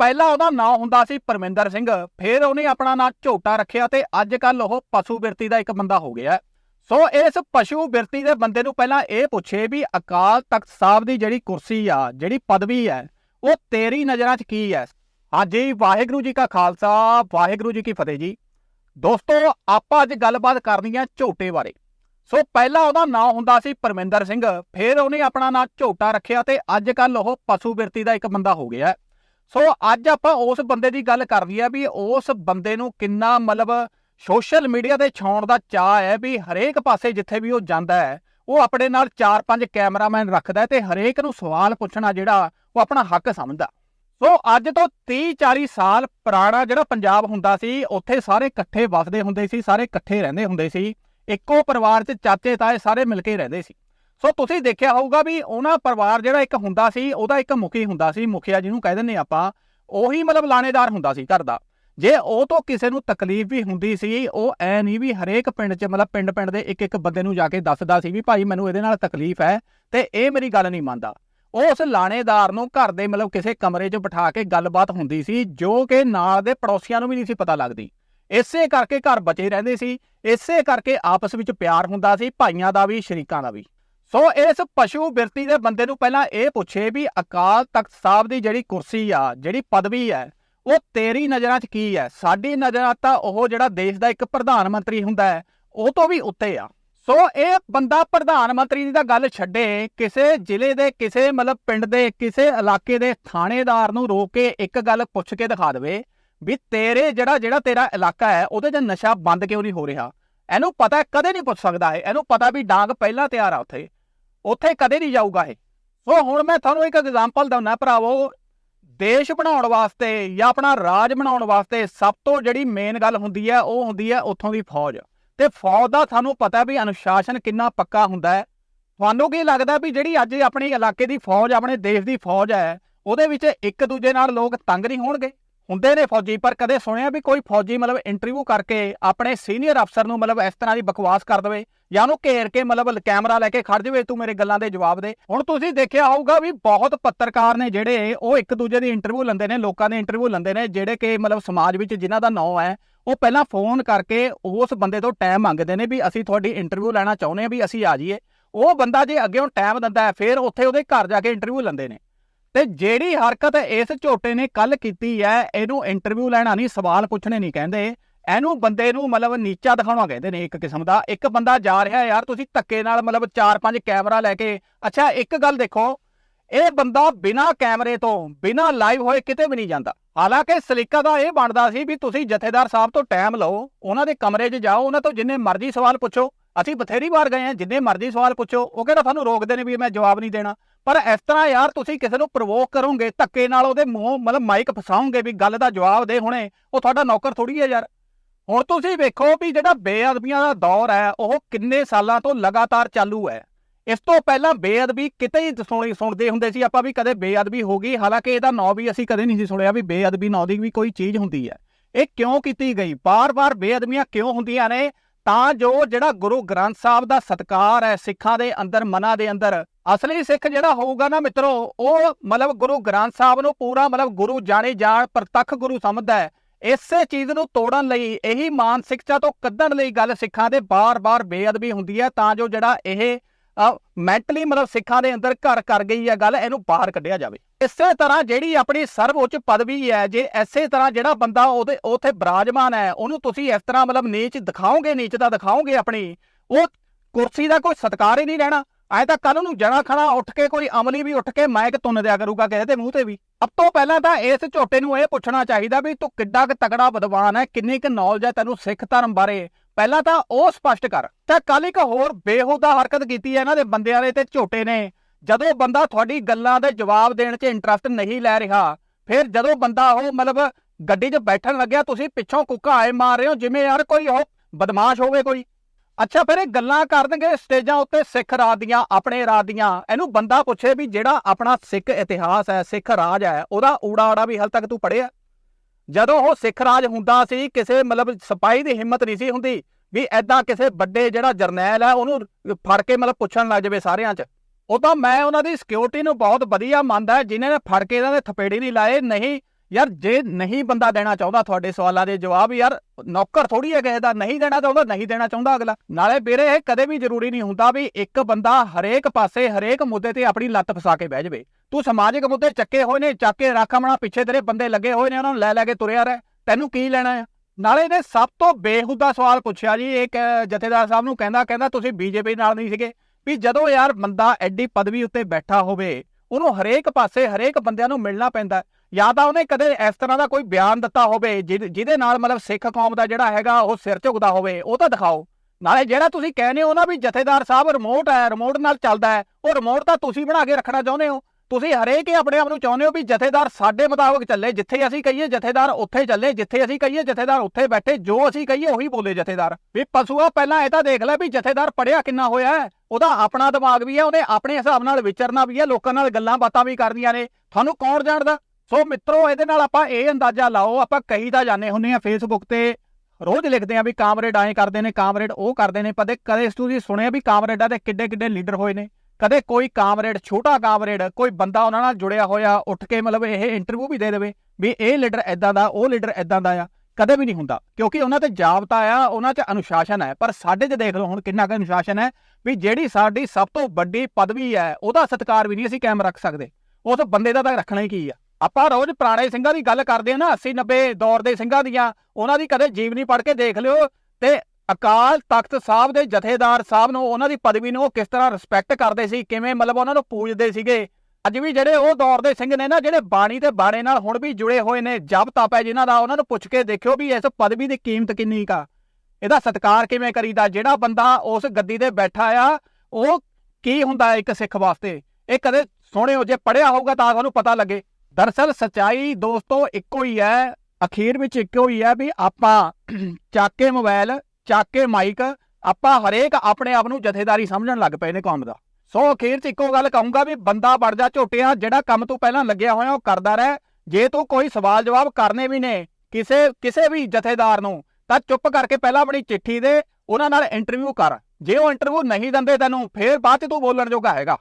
ਪਹਿਲਾਂ ਉਹਦਾ ਨਾਂ ਹੁੰਦਾ ਸੀ ਪਰਮਿੰਦਰ ਸਿੰਘ, ਫਿਰ ਉਹਨੇ ਆਪਣਾ ਨਾਂ ਝੋਟਾ ਰੱਖਿਆ ਤੇ ਅੱਜ ਕੱਲ ਉਹ ਪਸ਼ੂ ਬਿਰਤੀ ਦਾ ਇੱਕ ਬੰਦਾ ਹੋ ਗਿਆ। ਸੋ ਇਸ ਪਸ਼ੂ ਬਿਰਤੀ ਦੇ ਬੰਦੇ ਨੂੰ ਪਹਿਲਾਂ ਇਹ ਪੁੱਛੇ ਵੀ ਅਕਾਲ ਤਖਤ ਸਾਹਿਬ ਦੀ ਜਿਹੜੀ ਕੁਰਸੀ ਆ, ਜਿਹੜੀ ਪਦਵੀ ਹੈ ਉਹ ਤੇਰੀ ਨਜ਼ਰਾਂ 'ਚ ਕੀ ਹੈ ਹਾਂਜੀ, ਵਾਹਿਗੁਰੂ ਜੀ ਕਾ ਖਾਲਸਾ, ਵਾਹਿਗੁਰੂ ਜੀ ਕੀ ਫਤਿਹ ਜੀ। ਦੋਸਤੋ, ਆਪਾਂ ਅੱਜ ਗੱਲਬਾਤ ਕਰਨੀ ਆ ਝੋਟੇ ਬਾਰੇ। ਸੋ ਪਹਿਲਾਂ ਉਹਦਾ ਨਾਂ ਹੁੰਦਾ ਸੀ ਪਰਮਿੰਦਰ ਸਿੰਘ, ਫਿਰ ਉਹਨੇ ਆਪਣਾ ਨਾਂ ਝੋਟਾ ਰੱਖਿਆ ਤੇ ਅੱਜ ਕੱਲ ਉਹ ਪਸ਼ੂ ਬਿਰਤੀ ਦਾ ਇੱਕ ਬੰਦਾ ਹੋ ਗਿਆ। ਸੋ ਅੱਜ ਆਪਾਂ ਉਸ ਬੰਦੇ ਦੀ ਗੱਲ ਕਰਨੀ ਆ ਵੀ ਉਸ ਬੰਦੇ ਨੂੰ ਕਿੰਨਾ ਮਤਲਬ ਸੋਸ਼ਲ ਮੀਡੀਆ ਤੇ ਛਾਉਣ ਦਾ ਚਾਹ ਹੈ ਵੀ ਹਰੇਕ ਪਾਸੇ ਜਿੱਥੇ ਵੀ ਉਹ ਜਾਂਦਾ ਹੈ, ਉਹ ਆਪਣੇ ਨਾਲ 4-5 ਕੈਮਰਾਮੈਨ ਰੱਖਦਾ ਹੈ ਤੇ ਹਰੇਕ ਨੂੰ ਸਵਾਲ ਪੁੱਛਣਾ ਜਿਹੜਾ ਉਹ ਆਪਣਾ ਹੱਕ ਸਮਝਦਾ। ਸੋ ਅੱਜ ਤੋਂ 30-40 ਸਾਲ ਪੁਰਾਣਾ ਜਿਹੜਾ ਪੰਜਾਬ ਹੁੰਦਾ ਸੀ, ਉੱਥੇ ਸਾਰੇ ਇਕੱਠੇ ਵੱਸਦੇ ਹੁੰਦੇ ਸੀ, ਸਾਰੇ ਇਕੱਠੇ ਰਹਿੰਦੇ ਹੁੰਦੇ ਸੀ, ਇੱਕੋ ਪਰਿਵਾਰ 'ਚ ਚਾਚੇ ਤਾਏ ਸਾਰੇ ਮਿਲ ਕੇ ਰਹਿੰਦੇ ਸੀ। ਸੋ ਤੁਸੀਂ ਦੇਖਿਆ ਹੋਊਗਾ ਵੀ ਉਹਨਾਂ ਪਰਿਵਾਰ ਜਿਹੜਾ ਇੱਕ ਹੁੰਦਾ ਸੀ, ਉਹਦਾ ਇੱਕ ਮੁਖੀ ਹੁੰਦਾ ਸੀ, ਮੁਖੀਆ ਜਿਹਨੂੰ ਕਹਿ ਦਿੰਦੇ ਆਪਾਂ, ਉਹੀ ਮਤਲਬ ਲਾਣੇਦਾਰ ਹੁੰਦਾ ਸੀ ਘਰ ਦਾ। ਜੇ ਉਹ ਤੋਂ ਕਿਸੇ ਨੂੰ ਤਕਲੀਫ ਵੀ ਹੁੰਦੀ ਸੀ, ਉਹ ਐ ਨਹੀਂ ਵੀ ਹਰੇਕ ਪਿੰਡ 'ਚ ਮਤਲਬ ਪਿੰਡ ਪਿੰਡ ਦੇ ਇੱਕ ਇੱਕ ਬੰਦੇ ਨੂੰ ਜਾ ਕੇ ਦੱਸਦਾ ਸੀ ਵੀ ਭਾਈ ਮੈਨੂੰ ਇਹਦੇ ਨਾਲ ਤਕਲੀਫ ਹੈ ਤੇ ਇਹ ਮੇਰੀ ਗੱਲ ਨਹੀਂ ਮੰਨਦਾ। ਉਹ ਉਸ ਲਾਣੇਦਾਰ ਨੂੰ ਘਰ ਦੇ ਮਤਲਬ ਕਿਸੇ ਕਮਰੇ 'ਚ ਬਿਠਾ ਕੇ ਗੱਲਬਾਤ ਹੁੰਦੀ ਸੀ, ਜੋ ਕਿ ਨਾਲ ਦੇ ਪੜੋਸੀਆਂ ਨੂੰ ਵੀ ਨਹੀਂ ਸੀ ਪਤਾ ਲੱਗਦੀ। ਇਸੇ ਕਰਕੇ ਘਰ ਬਚੇ ਰਹਿੰਦੇ ਸੀ, ਇਸੇ ਕਰਕੇ ਆਪਸ ਵਿੱਚ ਪਿਆਰ ਹੁੰਦਾ ਸੀ, ਭਾਈਆਂ ਦਾ ਵੀ, ਸ਼ਰੀਕਾਂ ਦਾ ਵੀ। ਸੋ ਇਸ ਪਸ਼ੂ ਬਿਰਤੀ ਦੇ ਬੰਦੇ ਨੂੰ ਪਹਿਲਾਂ ਇਹ ਪੁੱਛੇ ਵੀ ਅਕਾਲ ਤਖਤ ਸਾਹਿਬ ਦੀ ਜਿਹੜੀ ਕੁਰਸੀ ਆ, ਜਿਹੜੀ ਪਦਵੀ ਹੈ ਉਹ ਤੇਰੀ ਨਜ਼ਰਾਂ 'ਚ ਕੀ ਹੈ ਸਾਡੀ ਨਜ਼ਰਾਂ ਤਾਂ ਉਹ ਜਿਹੜਾ ਦੇਸ਼ ਦਾ ਇੱਕ ਪ੍ਰਧਾਨ ਮੰਤਰੀ ਹੁੰਦਾ ਹੈ, ਉਹ ਤੋਂ ਵੀ ਉੱਤੇ ਆ। ਸੋ ਇਹ ਬੰਦਾ ਪ੍ਰਧਾਨ ਮੰਤਰੀ ਦੀ ਤਾਂ ਗੱਲ ਛੱਡੇ, ਕਿਸੇ ਜ਼ਿਲ੍ਹੇ ਦੇ, ਕਿਸੇ ਮਤਲਬ ਪਿੰਡ ਦੇ, ਕਿਸੇ ਇਲਾਕੇ ਦੇ ਥਾਣੇਦਾਰ ਨੂੰ ਰੋਕ ਕੇ ਇੱਕ ਗੱਲ ਪੁੱਛ ਕੇ ਦਿਖਾ ਦੇਵੇ ਵੀ ਤੇਰੇ ਜਿਹੜਾ ਜਿਹੜਾ ਤੇਰਾ ਇਲਾਕਾ ਹੈ, ਉਹਦੇ 'ਚ ਨਸ਼ਾ ਬੰਦ ਕਿਉਂ ਨਹੀਂ ਹੋ ਰਿਹਾ? ਇਹਨੂੰ ਪਤਾ ਕਦੇ ਨਹੀਂ ਪੁੱਛ ਸਕਦਾ ਇਹ, ਇਹਨੂੰ ਪਤਾ ਵੀ ਡਾਂਗ ਪਹਿਲਾਂ ਤਿਆਰ ਆ ਉੱਥੇ। ਉੱਥੇ ਕਦੇ ਨਹੀਂ ਜਾਊਗਾ ਇਹ। ਸੋ ਹੁਣ ਮੈਂ ਤੁਹਾਨੂੰ ਇੱਕ ਐਗਜ਼ਾਮਪਲ ਦਉਣਾ ਭਰਾਵੋ, ਦੇਸ਼ ਬਣਾਉਣ ਵਾਸਤੇ ਜਾਂ ਆਪਣਾ ਰਾਜ ਬਣਾਉਣ ਵਾਸਤੇ ਸਭ ਤੋਂ ਜਿਹੜੀ ਮੇਨ ਗੱਲ ਹੁੰਦੀ ਹੈ, ਉਹ ਹੁੰਦੀ ਹੈ ਉੱਥੋਂ ਦੀ ਫੌਜ। ਤੇ ਫੌਜ ਦਾ ਤੁਹਾਨੂੰ ਪਤਾ ਵੀ ਅਨੁਸ਼ਾਸਨ ਕਿੰਨਾ ਪੱਕਾ ਹੁੰਦਾ ਹੈ। ਤੁਹਾਨੂੰ ਕੀ ਲੱਗਦਾ ਵੀ ਜਿਹੜੀ ਅੱਜ ਆਪਣੇ ਇਲਾਕੇ ਦੀ ਫੌਜ, ਆਪਣੇ ਦੇਸ਼ ਦੀ ਫੌਜ ਹੈ, ਉਹਦੇ ਵਿੱਚ ਇੱਕ ਦੂਜੇ ਨਾਲ ਲੋਕ ਤੰਗ ਨਹੀਂ ਹੋਣਗੇ? ਹੁੰਦੇ ਨੇ ਫੌਜੀ, ਪਰ ਕਦੇ ਸੁਣਿਆ ਵੀ ਕੋਈ ਫੌਜੀ ਮਤਲਬ ਇੰਟਰਵਿਊ ਕਰਕੇ ਆਪਣੇ ਸੀਨੀਅਰ ਅਫਸਰ ਨੂੰ ਮਤਲਬ ਇਸ ਤਰ੍ਹਾਂ ਦੀ ਬਕਵਾਸ ਕਰ ਦੇਵੇ ਜਾਂ ਉਹਨੂੰ ਘੇਰ ਕੇ ਮਤਲਬ ਕੈਮਰਾ ਲੈ ਕੇ ਖੜ ਜਾਵੇ, ਤੂੰ ਮੇਰੇ ਗੱਲਾਂ ਦੇ ਜਵਾਬ ਦੇ। ਹੁਣ ਤੁਸੀਂ ਦੇਖਿਆ ਹੋਊਗਾ ਵੀ ਬਹੁਤ ਪੱਤਰਕਾਰ ਨੇ ਜਿਹੜੇ ਉਹ ਇੱਕ ਦੂਜੇ ਦੀ ਇੰਟਰਵਿਊ ਲੈਂਦੇ ਨੇ, ਲੋਕਾਂ ਦੇ ਇੰਟਰਵਿਊ ਲੈਂਦੇ ਨੇ, ਜਿਹੜੇ ਕਿ ਮਤਲਬ ਸਮਾਜ ਵਿੱਚ ਜਿਨ੍ਹਾਂ ਦਾ ਨਾਂ ਹੈ, ਉਹ ਪਹਿਲਾਂ ਫੋਨ ਕਰਕੇ ਉਸ ਬੰਦੇ ਤੋਂ ਟਾਈਮ ਮੰਗਦੇ ਨੇ ਵੀ ਅਸੀਂ ਤੁਹਾਡੀ ਇੰਟਰਵਿਊ ਲੈਣਾ ਚਾਹੁੰਦੇ ਹਾਂ ਵੀ ਅਸੀਂ ਆ ਜਾਈਏ। ਉਹ ਬੰਦਾ ਜੇ ਅੱਗੇ ਅੱਗੇੋਂ ਟਾਈਮ ਦਿੰਦਾ ਹੈ, ਫਿਰ ਉੱਥੇ ਉਹਦੇ ਘਰ ਜਾ ਕੇ ਇੰਟਰਵਿਊ ਲੈਂਦੇ ਨੇ। ਤੇ ਜਿਹੜੀ ਹਰਕਤ ਇਸ ਝੋਟੇ ਨੇ ਕੱਲ ਕੀਤੀ ਹੈ, ਇਹਨੂੰ ਇੰਟਰਵਿਊ ਲੈਣਾ ਨਹੀਂ, ਸਵਾਲ ਪੁੱਛਣੇ ਨਹੀਂ ਕਹਿੰਦੇ। ਇਹਨੂੰ ਬੰਦੇ ਨੂੰ ਮਤਲਬ ਨੀਚਾ ਦਿਖਾਉਣਾ ਕਹਿੰਦੇ ਨੇ ਇੱਕ ਕਿਸਮ ਦਾ। ਇੱਕ ਬੰਦਾ ਜਾ ਰਿਹਾ ਯਾਰ, ਤੁਸੀਂ ਧੱਕੇ ਨਾਲ ਮਤਲਬ 4-5 ਕੈਮਰਾ ਲੈ ਕੇ। ਅੱਛਾ, ਇੱਕ ਗੱਲ ਦੇਖੋ, ਇਹ ਬੰਦਾ ਬਿਨਾ ਕੈਮਰੇ ਤੋਂ, ਬਿਨਾ ਲਾਈਵ ਹੋਏ ਕਿਤੇ ਵੀ ਨਹੀਂ ਜਾਂਦਾ। ਹਾਲਾਂਕਿ ਸਲੀਕਾ ਦਾ ਇਹ ਬਣਦਾ ਸੀ ਵੀ ਤੁਸੀਂ ਜਥੇਦਾਰ ਸਾਹਿਬ ਤੋਂ ਟਾਈਮ ਲਓ, ਉਹਨਾਂ ਦੇ ਕਮਰੇ 'ਚ ਜਾਓ, ਉਹਨਾਂ ਤੋਂ ਜਿੰਨੇ ਮਰਜ਼ੀ ਸਵਾਲ ਪੁੱਛੋ। ਅਸੀਂ ਬਥੇਰੀ ਵਾਰ ਗਏ ਆ ਜਿੰਨੇ ਮਰਜ਼ੀ ਸਵਾਲ ਪੁੱਛੋ, ਉਹ ਕਹਿੰਦਾ ਤੁਹਾਨੂੰ ਰੋਕਦੇ ਨੇ ਵੀ ਮੈਂ ਜਵਾਬ ਨਹੀਂ ਦੇਣਾ। ਪਰ ਇਸ ਤਰ੍ਹਾਂ ਯਾਰ ਤੁਸੀਂ ਕਿਸੇ ਨੂੰ ਪ੍ਰਵੋਕ ਕਰੋਗੇ, ਧੱਕੇ ਨਾਲ ਉਹਦੇ ਮੂੰਹ ਮਤਲਬ ਮਾਈਕ ਫਸਾਓਗੇ ਵੀ ਗੱਲ ਦਾ ਜਵਾਬ ਦੇ ਹੁਣੇ, ਉਹ ਤੁਹਾਡਾ ਨੌਕਰ ਥੋੜੀ ਹੈ ਯਾਰ। ਹੁਣ ਤੁਸੀਂ ਵੇਖੋ ਵੀ ਜਿਹੜਾ ਬੇਅਦਬੀਆਂ ਦਾ ਦੌਰ ਹੈ, ਉਹ ਕਿੰਨੇ ਸਾਲਾਂ ਤੋਂ ਲਗਾਤਾਰ ਚਾਲੂ ਹੈ। ਇਸ ਤੋਂ ਪਹਿਲਾਂ ਬੇਅਦਬੀ ਕਿਤੇ ਹੀ ਸੁਣੀ, ਸੁਣਦੇ ਹੁੰਦੇ ਸੀ, ਆਪਾਂ ਵੀ ਕਦੇ ਬੇਅਦਬੀ ਹੋ ਗਈ, ਹਾਲਾਂਕਿ ਇਹਦਾ ਨਾਂ ਵੀ ਅਸੀਂ ਕਦੇ ਨਹੀਂ ਸੀ ਸੁਣਿਆ ਵੀ ਬੇਅਦਬੀ ਨਾਂ ਦੀ ਵੀ ਕੋਈ ਚੀਜ਼ ਹੁੰਦੀ ਹੈ। ਇਹ ਕਿਉਂ ਕੀਤੀ ਗਈ? ਬਾਰ-ਬਾਰ ਬੇਅਦਬੀਆਂ ਕਿਉਂ ਹੁੰਦੀਆਂ ਨੇ? ਤਾਂ ਜੋ ਜਿਹੜਾ ਗੁਰੂ ਗ੍ਰੰਥ ਸਾਹਿਬ ਦਾ ਸਤਕਾਰ ਹੈ, ਸਿੱਖਾਂ ਦੇ ਅੰਦਰ, ਮਨਾਂ ਦੇ ਅੰਦਰ, ਅਸਲੀ ਸਿੱਖ ਜਿਹੜਾ ਹੋਊਗਾ ਨਾ ਮਿੱਤਰੋ, ਉਹ ਮਤਲਬ ਗੁਰੂ ਗ੍ਰੰਥ ਸਾਹਿਬ ਨੂੰ ਪੂਰਾ ਮਤਲਬ ਗੁਰੂ ਜਾਣੇ ਜਾਣ, ਪ੍ਰਤੱਖ ਗੁਰੂ ਸਮਝਦਾ ਹੈ। ਇਸੇ ਚੀਜ਼ ਨੂੰ ਤੋੜਨ ਲਈ, ਇਹੀ ਮਾਨਸਿਕਤਾ ਤੋਂ ਕੱਢਣ ਲਈ ਗੱਲ ਸਿੱਖਾਂ ਦੇ ਬਾਰ-ਬਾਰ ਬੇਅਦਬੀ ਹੁੰਦੀ ਹੈ, ਤਾਂ ਜੋ ਜਿਹੜਾ ਇਹ ਮੈਂਟਲੀ ਮਤਲਬ ਸਿੱਖਾਂ ਦੇ ਅੰਦਰ ਘਰ ਕਰ ਗਈ ਹੈ ਗੱਲ, ਇਹਨੂੰ ਬਾਹਰ ਕੱਢਿਆ ਜਾਵੇ। ਇਸੇ ਤਰ੍ਹਾਂ ਜਿਹੜੀ ਆਪਣੀ ਸਰਵਉੱਚ ਪਦਵੀ ਹੈ, ਜੇ ਐਸੇ ਤਰ੍ਹਾਂ ਜਿਹੜਾ ਬੰਦਾ ਉਹਦੇ, ਉਥੇ ਬਿਰਾਜਮਾਨ ਹੈ, ਉਹਨੂੰ ਤੁਸੀਂ ਇਸ ਤਰ੍ਹਾਂ ਮਤਲਬ ਨੀਚ ਦਿਖਾਓਗੇ, ਨੀਚ ਦਾ ਦਿਖਾਓਗੇ ਆਪਣੀ, ਉਹ ਕੁਰਸੀ ਦਾ ਕੋਈ ਸਤਕਾਰ ਹੀ ਨਹੀਂ ਰਹਿਣਾ ਐ ਤਾਂ ਕੱਲ ਨੂੰ ਜਣਾ ਖਣਾ ਉੱਠ ਕੇ, ਕੋਈ ਅਮਲੀ ਵੀ ਉੱਠ ਕੇ ਮਾਈਕ ਤੁੰਨ ਦਿਆ ਕਰੂਗਾ ਕਿਸੇ ਦੇ ਮੂੰਹ ਤੇ ਵੀ। ਸਭ ਤੋਂ ਪਹਿਲਾਂ ਤਾਂ ਇਸ ਝੋਟੇ ਨੂੰ ਇਹ ਪੁੱਛਣਾ ਚਾਹੀਦਾ ਵੀ ਤੂੰ ਕਿੱਡਾ ਕੁ ਤਗੜਾ ਵਿਦਵਾਨ ਹੈ, ਕਿੰਨੀ ਕੁ ਨੌਲੇਜ ਹੈ ਤੈਨੂੰ ਸਿੱਖ ਧਰਮ ਬਾਰੇ। ਪਹਿਲਾਂ ਤਾਂ ਉਹ ਸਪਸ਼ਟ ਕਰ, ਤਾਂ ਕੱਲ ਇੱਕ ਹੋਰ ਬੇਹੂਦਾ ਹਰਕਤ ਕੀਤੀ ਹੈ ਇਹਨਾਂ ਦੇ ਬੰਦਿਆਂ ਨੇ ਤੇ ਝੋਟੇ ਨੇ। ਜਦੋਂ ਬੰਦਾ ਤੁਹਾਡੀ ਗੱਲਾਂ ਦੇ ਜਵਾਬ ਦੇਣ 'ਚ ਇੰਟਰਸਟ ਨਹੀਂ ਲੈ ਰਿਹਾ, ਫਿਰ ਜਦੋਂ ਬੰਦਾ ਉਹ ਮਤਲਬ ਗੱਡੀ 'ਚ ਬੈਠਣ ਲੱਗਿਆ, ਤੁਸੀਂ ਪਿੱਛੋਂ ਕੁੱਕਾ ਆਏ ਮਾਰ ਰਹੇ ਹੋ ਜਿਵੇਂ ਯਾਰ ਕੋਈ ਉਹ ਬਦਮਾਸ਼ ਹੋਵੇ ਕੋਈ। ਅੱਛਾ, ਫਿਰ ਇਹ ਗੱਲਾਂ ਕਰਨਗੇ ਸਟੇਜਾਂ ਉੱਤੇ ਸਿੱਖ ਰਾਜ ਦੀਆਂ ਆਪਣੇ ਰਾਜ ਦੀਆਂ ਇਹਨੂੰ ਬੰਦਾ ਪੁੱਛੇ ਵੀ ਜਿਹੜਾ ਆਪਣਾ ਸਿੱਖ ਇਤਿਹਾਸ ਹੈ, ਸਿੱਖ ਰਾਜ ਹੈ, ਉਹਦਾ ਊੜਾ ਆੜਾ ਵੀ ਹਾਲ ਤੱਕ ਤੂੰ ਪੜਿਆ ਜਦੋਂ ਉਹ ਸਿੱਖ ਰਾਜ ਹੁੰਦਾ ਸੀ, ਕਿਸੇ ਮਤਲਬ ਸਿਪਾਹੀ ਦੀ ਹਿੰਮਤ ਨਹੀਂ ਸੀ ਹੁੰਦੀ ਵੀ ਐਦਾਂ ਕਿਸੇ ਵੱਡੇ ਜਿਹੜਾ ਜਰਨੈਲ ਹੈ ਉਹਨੂੰ ਫੜ ਕੇ ਮਤਲਬ ਪੁੱਛਣ ਲੱਗ ਜਾਵੇ ਸਾਰਿਆਂ 'ਚ। ਉਹ ਤਾਂ ਮੈਂ ਉਹਨਾਂ ਦੀ ਸਿਕਿਉਰਿਟੀ ਨੂੰ ਬਹੁਤ ਵਧੀਆ ਮੰਨਦਾ, ਜਿਨ੍ਹਾਂ ਨੇ ਫੜ ਕੇ ਇਹਨਾਂ ਦੇ ਥਪੇੜੇ ਨਹੀਂ ਲਾਏ, ਨਹੀਂ ਯਾਰ, ਜੇ ਨਹੀਂ ਬੰਦਾ ਦੇਣਾ ਚਾਹੁੰਦਾ ਤੁਹਾਡੇ ਸਵਾਲਾਂ ਦੇ ਜਵਾਬ, ਯਾਰ, ਨੌਕਰ ਥੋੜੀ ਹੈ ਕਿਸੇ ਦਾ, ਨਹੀਂ ਦੇਣਾ ਚਾਹੁੰਦਾ, ਨਹੀਂ ਦੇਣਾ ਚਾਹੁੰਦਾ ਅਗਲਾ। ਨਾਲੇ ਵੀਰੇ, ਇਹ ਕਦੇ ਵੀ ਜ਼ਰੂਰੀ ਨਹੀਂ ਹੁੰਦਾ ਵੀ ਇੱਕ ਬੰਦਾ ਹਰੇਕ ਪਾਸੇ, ਹਰੇਕ ਮੁੱਦੇ ਤੇ ਆਪਣੀ ਲੱਤ ਫਸਾ ਕੇ ਬਹਿ ਜਾਵੇ। ਤੂੰ ਸਮਾਜਿਕ ਮੁੱਦੇ ਚੱਕੇ ਹੋਏ ਨੇ, ਚੱਕ ਕੇ ਰੱਖ ਪਿੱਛੇ ਤੇਰੇ ਬੰਦੇ ਲੱਗੇ ਹੋਏ ਨੇ, ਉਹਨਾਂ ਨੂੰ ਲੈ ਲੈ ਕੇ ਤੁਰਿਆ ਰਹਿ। ਤੈਨੂੰ ਕੀ ਲੈਣਾ ਆ? ਨਾਲੇ ਇਹਨੇ ਸਭ ਤੋਂ ਬੇਹੂਦਾ ਸਵਾਲ ਪੁੱਛਿਆ ਜੀ ਇੱਕ ਜਥੇਦਾਰ ਸਾਹਿਬ ਨੂੰ ਕਹਿੰਦਾ ਕਹਿੰਦਾ ਤੁਸੀਂ ਬੀਜੇਪੀ ਨਾਲ ਨਹੀਂ ਸੀਗੇ। ਵੀ ਜਦੋਂ ਯਾਰ ਬੰਦਾ ਐਡੀ ਪਦਵੀ ਉੱਤੇ ਬੈਠਾ ਹੋਵੇ, ਉਹਨੂੰ ਹਰੇਕ ਪਾਸੇ, ਹਰੇਕ ਬੰਦਿਆਂ ਨੂੰ ਮਿਲਣਾ ਪੈਂਦਾ। ਜਾਂ ਤਾਂ ਉਹਨੇ ਕਦੇ ਇਸ ਤਰ੍ਹਾਂ ਦਾ ਕੋਈ ਬਿਆਨ ਦਿੱਤਾ ਹੋਵੇ, ਜਿਹਦੇ ਜਿਹਦੇ ਨਾਲ ਮਤਲਬ ਸਿੱਖ ਕੌਮ ਦਾ ਜਿਹੜਾ ਹੈਗਾ ਉਹ ਸਿਰ ਝੁਕਦਾ ਹੋਵੇ, ਉਹ ਤਾਂ ਦਿਖਾਓ। ਨਾਲੇ ਜਿਹੜਾ ਤੁਸੀਂ ਕਹਿੰਦੇ ਹੋ ਨਾ ਵੀ ਜਥੇਦਾਰ ਸਾਹਿਬ ਰਿਮੋਟ ਹੈ ਰਿਮੋਟ ਨਾਲ ਚੱਲਦਾ ਹੈ, ਉਹ ਰਿਮੋਟ ਤਾਂ ਤੁਸੀਂ ਬਣਾ ਕੇ ਰੱਖਣਾ ਚਾਹੁੰਦੇ ਹੋ। ਤੁਸੀਂ ਹਰੇਕ ਹੀ ਆਪਣੇ ਆਪ ਨੂੰ ਚਾਹੁੰਦੇ ਹੋ ਵੀ ਜਥੇਦਾਰ ਸਾਡੇ ਮੁਤਾਬਕ ਚੱਲੇ, ਜਿੱਥੇ ਅਸੀਂ ਕਹੀਏ ਜਥੇਦਾਰ ਉੱਥੇ ਚੱਲੇ, ਜਿੱਥੇ ਅਸੀਂ ਕਹੀਏ ਜਥੇਦਾਰ ਉੱਥੇ ਬੈਠੇ, ਜੋ ਅਸੀਂ ਕਹੀਏ ਉਹੀ ਬੋਲੇ ਜਥੇਦਾਰ। ਵੀ ਪਸ਼ੂਆ ਪਹਿਲਾਂ ਇਹ ਤਾਂ ਦੇਖ ਲੈ ਵੀ ਜਥੇਦਾਰ ਪੜਿਆ ਕਿੰਨਾ ਹੋਇਆ ਹੈ। ਉਹਦਾ ਆਪਣਾ ਦਿਮਾਗ ਵੀ ਹੈ, ਉਹਨੇ ਆਪਣੇ ਹਿਸਾਬ ਨਾਲ ਵਿਚਰਨਾ ਵੀ ਹੈ, ਲੋਕਾਂ ਨਾਲ ਗੱਲਾਂ ਬਾਤਾਂ ਵੀ ਕਰਨੀਆਂ ਨੇ। ਤੁਹਾਨੂੰ ਕੌਣ ਜਾਣਦਾ? ਸੋ ਮਿੱਤਰੋ, ਇਹਦੇ ਨਾਲ ਆਪਾਂ ਇਹ ਅੰਦਾਜ਼ਾ ਲਾਓ, ਆਪਾਂ ਕਹੀ ਤਾਂ ਜਾਣੇ ਹੁੰਨੇ ਆ ਫੇਸਬੁੱਕ ਤੇ, ਰੋਜ਼ ਲਿਖਦੇ ਆ ਵੀ ਕਾਮਰੇਡ ਐਂ ਕਰਦੇ ਨੇ, ਕਾਮਰੇਡ ਉਹ ਕਰਦੇ ਨੇ, ਕਦੇ ਕਦੇ ਤੁਸੀਂ ਸੁਣਿਆ ਵੀ ਕਾਮਰੇਡਾਂ ਦੇ ਕਿੱਡੇ ਕਿੱਡੇ ਲੀਡਰ ਹੋਏ ਨੇ, ਕਦੇ ਕੋਈ ਕਾਮਰੇਡ, ਛੋਟਾ ਕਾਮਰੇਡ, ਕੋਈ ਬੰਦਾ ਉਹਨਾਂ ਨਾਲ ਜੁੜਿਆ ਹੋਇਆ, ਉੱਠ ਕੇ ਮਤਲਬ ਇਹ ਇੰਟਰਵਿਊ ਵੀ ਦੇ ਦੇਵੇ ਵੀ ਇਹ ਲੀਡਰ ਐਦਾਂ ਦਾ, ਉਹ ਲੀਡਰ ਐਦਾਂ ਦਾ ਆ, ਕਦੇ ਵੀ ਨਹੀਂ ਹੁੰਦਾ, ਕਿਉਂਕਿ ਉਹਨਾਂ ਤੇ ਜਾਬਤਾ ਆ, ਉਹਨਾਂ 'ਚ ਅਨੁਸ਼ਾਸਨ ਹੈ, ਪਰ ਸਾਡੇ 'ਚ ਦੇਖ ਲਓ ਹੁਣ ਕਿੰਨਾ ਕੁ ਅਨੁਸ਼ਾਸਨ ਹੈ ਵੀ ਜਿਹੜੀ ਸਾਡੀ ਸਭ ਤੋਂ ਵੱਡੀ ਪਦਵੀ ਹੈ, ਉਹਦਾ ਸਤਿਕਾਰ ਵੀ ਨਹੀਂ ਅਸੀਂ ਕਾਇਮ ਰੱਖ ਸਕਦੇ, ਉਸ ਬੰਦੇ ਦਾ ਤਾਂ ਰੱਖਣਾ ਹੀ ਕੀ ਆ। ਆਪਾਂ ਰੋਜ਼ ਪੁਰਾਣੇ ਸਿੰਘਾਂ ਦੀ ਗੱਲ ਕਰਦੇ ਆ ਨਾ 80 90 ਦੌਰ ਦੇ ਸਿੰਘਾਂ ਦੀਆਂ, ਉਹਨਾਂ ਦੀ ਕਦੇ ਜੀਵਨੀ ਪੜ੍ਹ ਕੇ ਦੇਖ ਲਿਓ ਤੇ ਅਕਾਲ ਤਖਤ ਸਾਹਿਬ ਦੇ ਜਥੇਦਾਰ ਸਾਹਿਬ ਨੂੰ, ਉਹਨਾਂ ਦੀ ਪਦਵੀ ਨੂੰ ਉਹ ਕਿਸ ਤਰ੍ਹਾਂ ਰਿਸਪੈਕਟ ਕਰਦੇ ਸੀ, ਕਿਵੇਂ ਮਤਲਬ ਉਹਨਾਂ ਨੂੰ ਪੂਜਦੇ ਸੀਗੇ? ਅੱਜ ਵੀ ਜਿਹੜੇ ਉਹ ਦੌਰ ਦੇ ਸਿੰਘ ਨੇ ਨਾ, ਜਿਹੜੇ ਬਾਣੀ ਤੇ ਬਾਣੇ ਨਾਲ ਹੁਣ ਵੀ ਜੁੜੇ ਹੋਏ ਨੇ ਜਪ ਤਪ ਹੈ ਜਿਨ੍ਹਾਂ ਦਾ, ਉਹਨਾਂ ਨੂੰ ਪੁੱਛ ਕੇ ਦੇਖਿਓ ਵੀ ਇਸ ਪਦਵੀ ਦੀ ਕੀਮਤ ਕਿੰਨੀ ਕਾ ਇਹਦਾ ਸਤਿਕਾਰ ਕਿਵੇਂ ਕਰੀਦਾ? ਜਿਹੜਾ ਬੰਦਾ ਉਸ ਗੱਦੀ ਤੇ ਬੈਠਾ ਆ, ਉਹ ਕੀ ਹੁੰਦਾ ਇੱਕ ਸਿੱਖ ਵਾਸਤੇ? ਇਹ ਕਦੇ ਸੁਣਿਓ, ਜੇ ਪੜਿਆ ਹੋਊਗਾ ਤਾਂ ਤੁਹਾਨੂੰ ਪਤਾ ਲੱਗੇ। ਦਰਸਲ ਸਚਾਈ ਦੋਸਤੋ ਇੱਕੋ ਹੀ ਹੈ, ਅਖੀਰ ਵਿੱਚ ਇੱਕੋ ਹੀ ਹੈ ਵੀ ਆਪਾਂ ਚੱਕ ਕੇ ਮੋਬਾਈਲ ਚੱਕ ਕੇ ਮਾਈਕ ਆਪਾਂ ਹਰੇਕ ਆਪਣੇ ਆਪ ਨੂੰ ਜਥੇਦਾਰੀ ਸਮਝਣ ਲੱਗ ਪਏ ਨੇ ਕੌਮ ਦਾ। ਸੋ ਅਖੀਰ 'ਚ ਇੱਕੋ ਗੱਲ ਕਹੂੰਗਾ ਵੀ ਬੰਦਾ ਵੜ ਜਾ ਝੋਟਿਆ, ਜਿਹੜਾ ਕੰਮ ਤੂੰ ਪਹਿਲਾਂ ਲੱਗਿਆ ਹੋਇਆ ਉਹ ਕਰਦਾ ਰਹਿ। ਜੇ ਤੂੰ ਕੋਈ ਸਵਾਲ ਜਵਾਬ ਕਰਨੇ ਵੀ ਨੇ ਕਿਸੇ ਕਿਸੇ ਵੀ ਜਥੇਦਾਰ ਨੂੰ, ਤਾਂ ਚੁੱਪ ਕਰਕੇ ਪਹਿਲਾਂ ਆਪਣੀ ਚਿੱਠੀ ਦੇ ਉਹਨਾਂ ਨਾਲ ਇੰਟਰਵਿਊ ਕਰ। ਜੇ ਉਹ ਇੰਟਰਵਿਊ ਨਹੀਂ ਦਿੰਦੇ ਤੈਨੂੰ, ਫੇਰ ਬਾਅਦ 'ਚ ਤੂੰ ਬੋਲਣ ਜੋਗਾ ਹੈਗਾ।